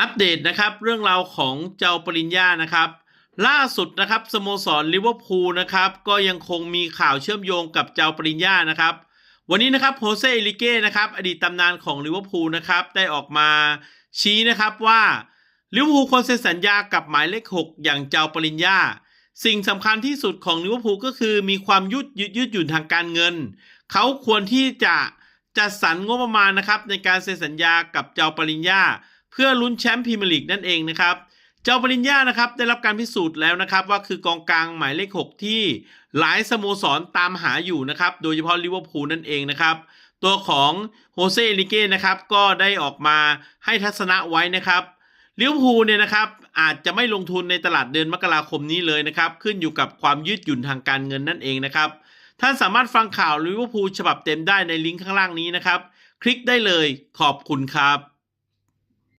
อัปเดตนะครับเรื่องราวของเจ้าปริญญานะครับ ล่าสุดนะครับสโมสรลิเวอร์พูลนะครับก็ยังคงมีข่าวเชื่อมโยงกับเจ้าปริญญานะครับ วันนี้นะครับโฮเซเอลิเก้นะครับอดีตตำนานของลิเวอร์พูลนะครับได้ออกมาชี้นะครับว่าลิเวอร์พูลควรเซ็นสัญญากับหมายเลข 6 อย่างเจ้าปริญญาสิ่งสำคัญที่สุดของลิเวอร์พูลก็คือมีความยืดยืดยืดหยุ่นทางการเงิน เขาควรที่จะจัดสรรงบประมาณนะครับในการเซ็นสัญญากับเจ้าปริญญา เพื่อลุ้นแชมป์พรีเมียร์ลีกนั่นเองนะครับเจ้าปริญญานะครับได้รับการพิสูจน์แล้วนะครับ ว่าคือกองกลางหมายเลข 6 ที่หลายสโมสรตามหาอยู่นะครับ โดยเฉพาะลิเวอร์พูลนั่นเองนะครับ ตัวของโฮเซเอลิเก้นะครับก็ได้ออกมาให้ทัศนะไว้นะครับลิเวอร์พูลเนี่ยนะครับอาจจะไม่ลงทุนในตลาดเดือนมกราคมนี้เลยนะครับ ขึ้นอยู่กับความยืดหยุ่นทางการเงินนั่นเองนะครับท่านสามารถฟังข่าวลิเวอร์พูลฉบับเต็มได้ในลิงก์ข้างล่างนี้นะครับ คลิกได้เลยขอบคุณครับ